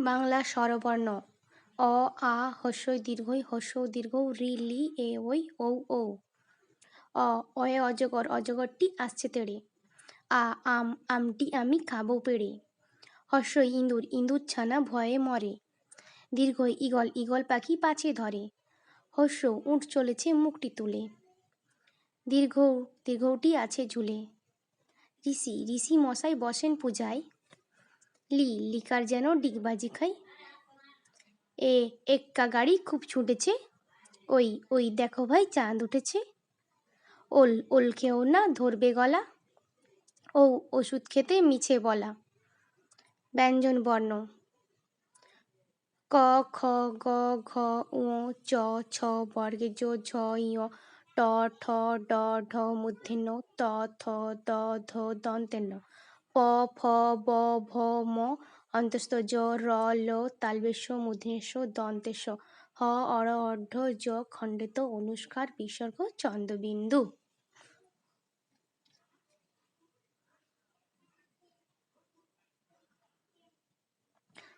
বাংলা স্বরবর্ণ। অ, আ, হস্যই দীর্ঘই, হস্য দীর্ঘ, রি, লি, এ, ওই, ঔ ও অ, অয়ে অজগর, অজগরটি আসছে তেড়ে। আ, আম, আমটি আমি খাব পেড়ে। হস্যই ইঁদুর ইঁদুর ছানা ভয়ে মরে। দীর্ঘই ইগল ইগল পাখি পাছে ধরে। হস্য উঠ চলেছে মুখটি তুলে। দীর্ঘ, দীর্ঘটি আছে ঝুলে। ঋষি ঋষি মশাই বসেন পূজায়। লি, লিকার যেন ডিগবাজি খাই এ, এক্কা গাড়ি খুব ছুটেছে। ওই ওই দেখো ভাই, চাঁদ উঠেছে। ওল ওল খেও না, ধরবে গলা। ও, ওষুধ খেতে মিছে বলা। ব্যঞ্জন বর্ণ। ক, খ, গ, ঘ উ চ, ছ বর্গে জ, ঝ ট, ঠ, ড, ঢ মূর্ধন্য ত, থ, দ, ধ দন্তেন্য প, ফ, ব, ভ, ম অন্তস্থ জ র, ল তালবেশ মূর্ধন্যস্ব দন্তেশ হ অর অর্ধ জ খণ্ডিত, অনুষ্কার, বিসর্গ চন্দ্রবিন্দু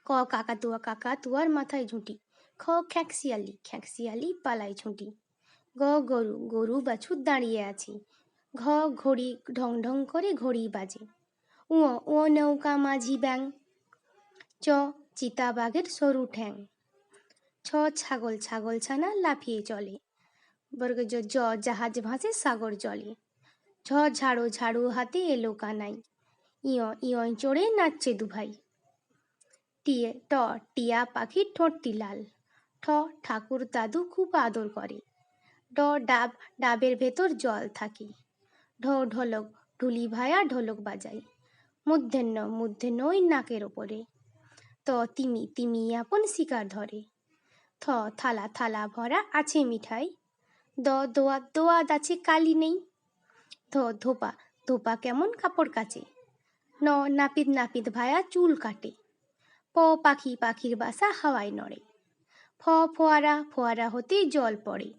ক কাকাতুয়া কাকাতুয়ার মাথায় ঝুঁটি। খ খ্যাঁকশিয়ালি খ্যাঁকশিয়ালি পালায় ঝুঁটি গ, গরু গরু বাছুর দাঁড়িয়ে আছে। ঘ, ঘড়ি ঢং ঢং করে ঘড়ি বাজে। উ ও নৌকা মাঝি ব্যাং চ চিতাবাঘের সরু ঠ্যাং ছ ছাগল ছাগল ছানা লাফিয়ে চলে বর্গ জ জাহাজ ভাসে সাগর জলে ঝ ঝাড়ু ঝাড়ু হাতে এলো কানাই ইয় ইয় চড়ে নাচছে দুভাই টিয়ে ট টিয়া পাখির ঠোঁটটি লাল ঠ ঠাকুর দাদু খুব আদর করে ড ডাব ডাবের ভেতর জল থাকে ঢ ঢোলক ঢুলি ভায়া ঢোলক বাজায় মূর্ধন্য মূর্ধন্য ওই নাকের ওপরে ত, তিমি তিমি আপন শিকার ধরে। থ, থালা থালা ভরা আছে মিঠাই। দ, দোয়া, দোয়াদ আছে কালি নেই। ধ, ধোপা ধোপা কেমন কাপড় কাচে। ন, নাপিত নাপিত ভায়া চুল কাটে। প, পাখি, পাখির বাসা হাওয়ায় নড়ে। ফ, ফোয়ারা ফোয়ারা হতে জল পড়ে।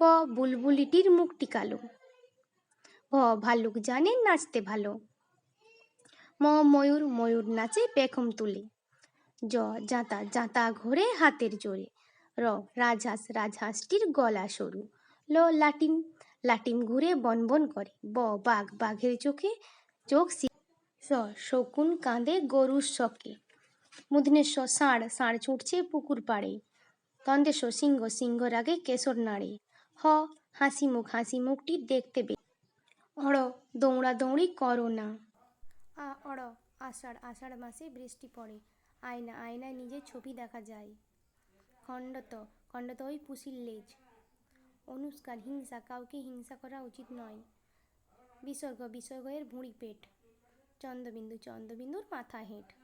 ব, বুলবুলিটির মুখটি কালো। ভ, ভাল্লুক জানে নাচতে ভালো। ম ময়ূর ময়ূর নাচে পেখম তুলে। জ জাঁতা জাঁতা ঘোরে হাতের জোরে। র রাজহাঁস, রাজহাঁসটির গলা সরু। ল লাটিম লাটিম ঘুরে বনবন করে। ব বাঘ, বাঘের চোখে চোখ সি- স শকুন কাঁদে গরুর শকে মুধনেশ্বর ষাঁড় ষাঁড় ছুটছে পুকুর পাড়ে। দন্তেশ্বর সিংহ সিংহ রাগে কেশর নাড়ে। হ হাসি মুখ হাসি মুখটি দেখতে বে অড় দৌড়া দৌড়ি করো না। আ আষাঢ় আষাঢ় মাসে বৃষ্টি পড়ে। আয়না, আয়নায় নিজের ছবি দেখা যায়। খণ্ডত খণ্ডত ওই পুষির লেজ। অনুষ্কার, হিংসা, কাউকে হিংসা করা উচিত নয়। বিসর্গ বিসর্গ এর ভুঁড়ি পেট। চন্দ্রবিন্দু, চন্দ্রবিন্দুর মাথা হেঁট।